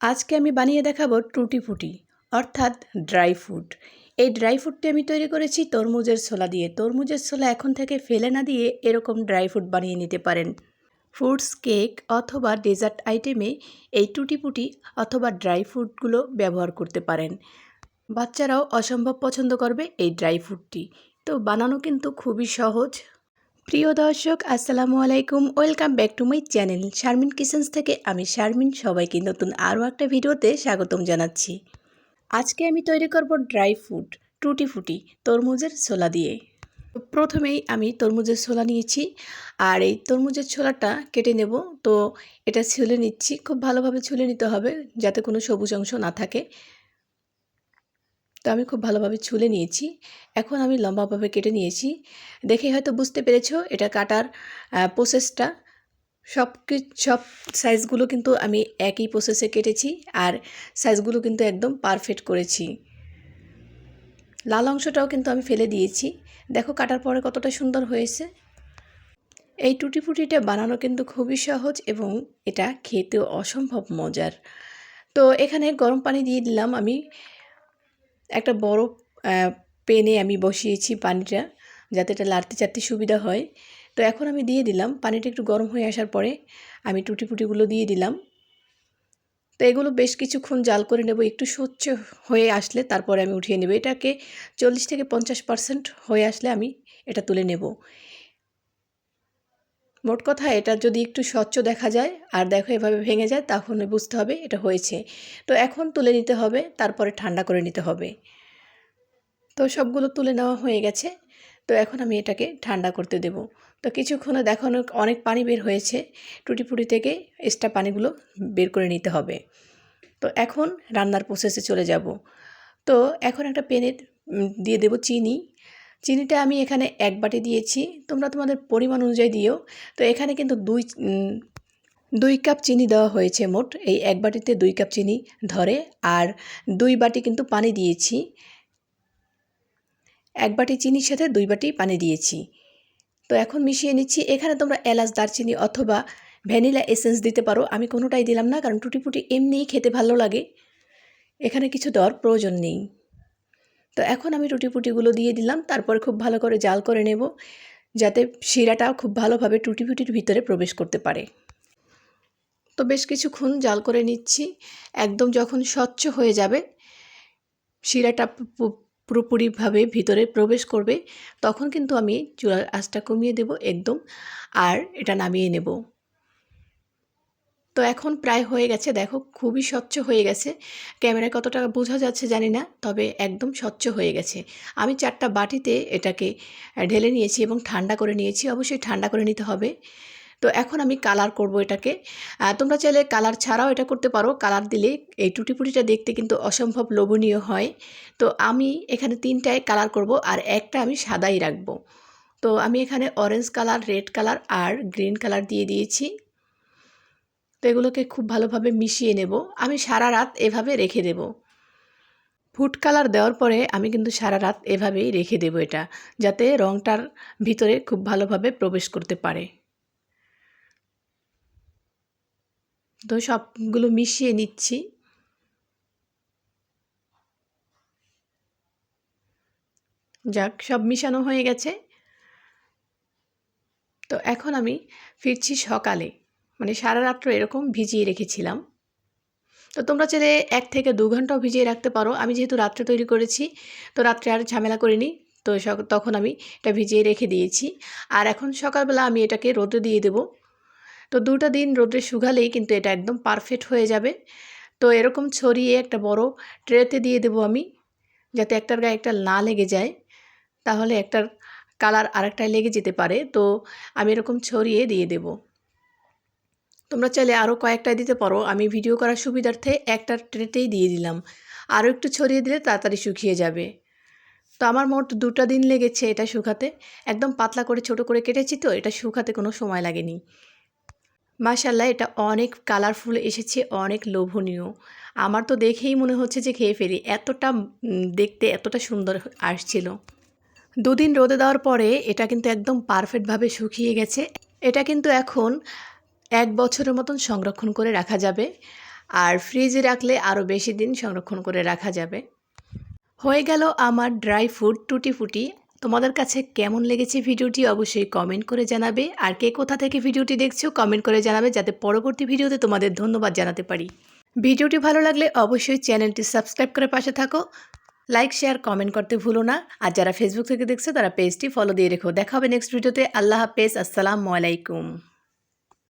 আজকে আমি বানিয়ে দেখাবো টুটি ফুটি, অর্থাৎ ড্রাই ফ্রুট। এই ড্রাই ফ্রুটটি আমি তৈরি করেছি তরমুজের ছোলা দিয়ে। তরমুজের ছোলা এখন থেকে ফেলে না দিয়ে এরকম ড্রাই ফ্রুট বানিয়ে নিতে পারেন। ফ্রুটস, কেক অথবা ডেজার্ট আইটেমে এই টুটি ফুটি অথবা ড্রাই ফ্রুটগুলো ব্যবহার করতে পারেন। বাচ্চারাও অসম্ভব পছন্দ করবে এই ড্রাই ফ্রুটটি। তো বানানো কিন্তু খুবই সহজ। প্রিয় দর্শক, আসসালামু আলাইকুম। Welcome back to my channel Sharmin kitchens থেকে আমি শারমিন সবাইকে নতুন আরও একটা ভিডিওতে স্বাগতম জানাচ্ছি। আজকে আমি তৈরি করব ড্রাই ফ্রুট টুটি ফুটি তরমুজের ছোলা দিয়ে। প্রথমেই আমি তরমুজের ছোলা নিয়েছি, আর এই তরমুজের ছোলাটা কেটে নেব। তো এটা ছুলে নিচ্ছি, খুব ভালোভাবে ছুলে নিতে হবে, যাতে কোনো সবুজ অংশ না থাকে। তো আমি খুব ভালোভাবে ছুলে নিয়েছি। এখন আমি লম্বাভাবে কেটে নিয়েছি। দেখে হয়তো বুঝতে পেরেছ, এটা কাটার প্রসেসটা সব সব সাইজগুলো কিন্তু আমি একই প্রসেসে কেটেছি আর সাইজগুলো কিন্তু একদম পারফেক্ট করেছি। লাল অংশটাও কিন্তু আমি ফেলে দিয়েছি। দেখো কাটার পরে কতটা সুন্দর হয়েছে। এই টুটি ফুটিটা বানানো কিন্তু খুবই সহজ এবং এটা খেতেও অসম্ভব মজার। তো এখানে গরম পানি দিয়ে দিলাম আমি। একটা বড় পেনে আমি বসিয়েছি পানিটা যাতে এটা লাড়তে চাড়তে সুবিধা হয়। তো এখন আমি দিয়ে দিলাম, পানিটা একটু গরম হয়ে আসার পরে আমি টুটি ফুটিগুলো দিয়ে দিলাম। তো এগুলো বেশ কিছুক্ষণ জাল করে নেব, একটু স্বচ্ছ হয়ে আসলে তারপরে আমি উঠিয়ে নেব। এটাকে চল্লিশ থেকে পঞ্চাশ পার্সেন্ট হয়ে আসলে আমি এটা তুলে নেব। মোট কথা এটা যদি একটু স্বচ্ছ দেখা যায় আর দেখো এভাবে ভেঙে যায় তখন বুঝতে হবে এটা হয়েছে। তো এখন তুলে নিতে হবে, তারপরে ঠান্ডা করে নিতে হবে। তো সবগুলো তুলে নেওয়া হয়ে গেছে। তো এখন আমি এটাকে ঠান্ডা করতে দেব। তো কিছুক্ষণে দেখো অনেক পানি বের হয়েছে। টুটি ফুটি থেকে এক্সট্রা পানিগুলো বের করে নিতে হবে। তো এখন রান্নার প্রসেসে চলে যাব। তো এখন একটা পেনে দিয়ে দেব চিনি। চিনিটা আমি এখানে এক বাটি দিয়েছি। তোমরা তোমাদের পরিমাণ অনুযায়ী দিও। তো এখানে কিন্তু দুই দুই কাপ চিনি দেওয়া হয়েছে মোট। এই এক বাটিতে দুই কাপ চিনি ধরে। আর দুই বাটি কিন্তু পানি দিয়েছি। এক বাটি চিনির সাথে দুই বাটি পানি দিয়েছি। তো এখন মিশিয়ে নিচ্ছি। এখানে তোমরা এলাচ, দারচিনি অথবা ভ্যানিলা এসেন্স দিতে পারো। আমি কোনোটাই দিলাম না, কারণ টুটি ফুটি এমনিই খেতে ভালো লাগে। এখানে কিছু দেওয়ার প্রয়োজন নেই। তো এখন আমি টুটি ফুটিগুলো দিয়ে দিলাম, তারপর খুব ভালো করে জাল করে নেব, যাতে শিরাটা খুব ভালোভাবে টুটি ফুটির ভিতরে প্রবেশ করতে পারে। তো বেশ কিছুক্ষণ জাল করে নিচ্ছি, একদম যখন স্বচ্ছ হয়ে যাবে, শিরাটা পুরোপুরিভাবে ভিতরে প্রবেশ করবে, তখন কিন্তু আমি চুলার আঁচটা কমিয়ে দেব একদম, আর এটা নামিয়ে নেব। তো এখন প্রায় হয়ে গেছে, দেখো খুবই স্বচ্ছ হয়ে গেছে। ক্যামেরায় কতটা বোঝা যাচ্ছে জানি না, তবে একদম স্বচ্ছ হয়ে গেছে। আমি চারটা বাটিতে এটাকে ঢেলে নিয়েছি এবং ঠান্ডা করে নিয়েছি, অবশ্যই ঠান্ডা করে নিতে হবে। তো এখন আমি কালার করব এটাকে। তোমরা চাইলে কালার ছাড়াও এটা করতে পারো। কালার দিলে এই টুটিপুটিটা দেখতে কিন্তু অসম্ভব লোভনীয় হয়। তো আমি এখানে তিনটায় কালার করব আর একটা আমি সাদাই রাখব। তো আমি এখানে অরেঞ্জ কালার রেড কালার আর গ্রিন কালার দিয়ে দিয়েছি। তো এগুলোকে খুব ভালোভাবে মিশিয়ে নেব। আমি সারা রাত এভাবে রেখে দেব। ফুড কালার দেওয়ার পরে আমি কিন্তু সারা রাত এভাবেই রেখে দেব এটা, যাতে রঙটার ভিতরে খুব ভালোভাবে প্রবেশ করতে পারে। তো সবগুলো মিশিয়ে নিচ্ছি। যাক, সব মিশানো হয়ে গেছে। তো এখন আমি ফিরছি সকালে। মানে সারা রাত্র এরকম ভিজিয়ে রেখেছিলাম। তো তোমরা চাইলে এক থেকে দু ঘন্টাও ভিজিয়ে রাখতে পারো। আমি যেহেতু রাত্রে তৈরি করেছি, তো রাত্রে আর ঝামেলা করিনি। তো তখন আমি এটা ভিজিয়ে রেখে দিয়েছি। আর এখন সকালবেলা আমি এটাকে রোদে দিয়ে দেবো। তো দুটা দিন রোদে শুকালেই কিন্তু এটা একদম পারফেক্ট হয়ে যাবে। তো এরকম ছড়িয়ে একটা বড় ট্রেতে দিয়ে দেবো আমি, যাতে একটার গায়ে একটা না লেগে যায়। তাহলে একটার কালার আরেকটায় লেগে যেতে পারে। তো আমি এরকম ছড়িয়ে দিয়ে দেব। তোমরা চাইলে আরও কয়েকটা দিতে পারো। আমি ভিডিও করার সুবিধার্থে একটা ট্রেতেই দিয়ে দিলাম। আরও একটু ছড়িয়ে দিলে তাড়াতাড়ি শুকিয়ে যাবে। তো আমার মোট দুটা দিন লেগেছে এটা শুকাতে। একদম পাতলা করে ছোট করে কেটেছি তো, এটা শুকাতে কোনো সময় লাগেনি। মাশাল্লাহ এটা অনেক কালারফুল এসেছে, অনেক লোভনীয়। আমার তো দেখেই মনে হচ্ছে যে খেয়ে ফেলি। এতটা দেখতে এতটা সুন্দর আসছিল। দুদিন রোদে দেওয়ার পরে এটা কিন্তু একদম পারফেক্টভাবে শুকিয়ে গেছে। এটা কিন্তু এখন এক বছরের মতন সংরক্ষণ করে রাখা যাবে আর ফ্রিজে রাখলে আরও বেশি দিন সংরক্ষণ করে রাখা যাবে। হয়ে গেল আমার ড্রাই ফ্রুট টুটি ফুটি তোমাদের কাছে কেমন লেগেছে ভিডিওটি অবশ্যই কমেন্ট করে জানাবে। আর কে কোথা থেকে ভিডিওটি দেখছ কমেন্ট করে জানাবে যাতে পরবর্তী ভিডিওতে তোমাদের ধন্যবাদ জানাতে পারি। ভিডিওটি ভালো লাগলে অবশ্যই চ্যানেলটি সাবস্ক্রাইব করে পাশে থাকো। লাইক শেয়ার কমেন্ট করতে ভুলো না। আর যারা ফেসবুক থেকে দেখছ, তারা পেজটি ফলো দিয়ে রেখো। দেখা হবে নেক্সট ভিডিওতে আল্লাহ হাফেজ। আসসালামু আলাইকুম।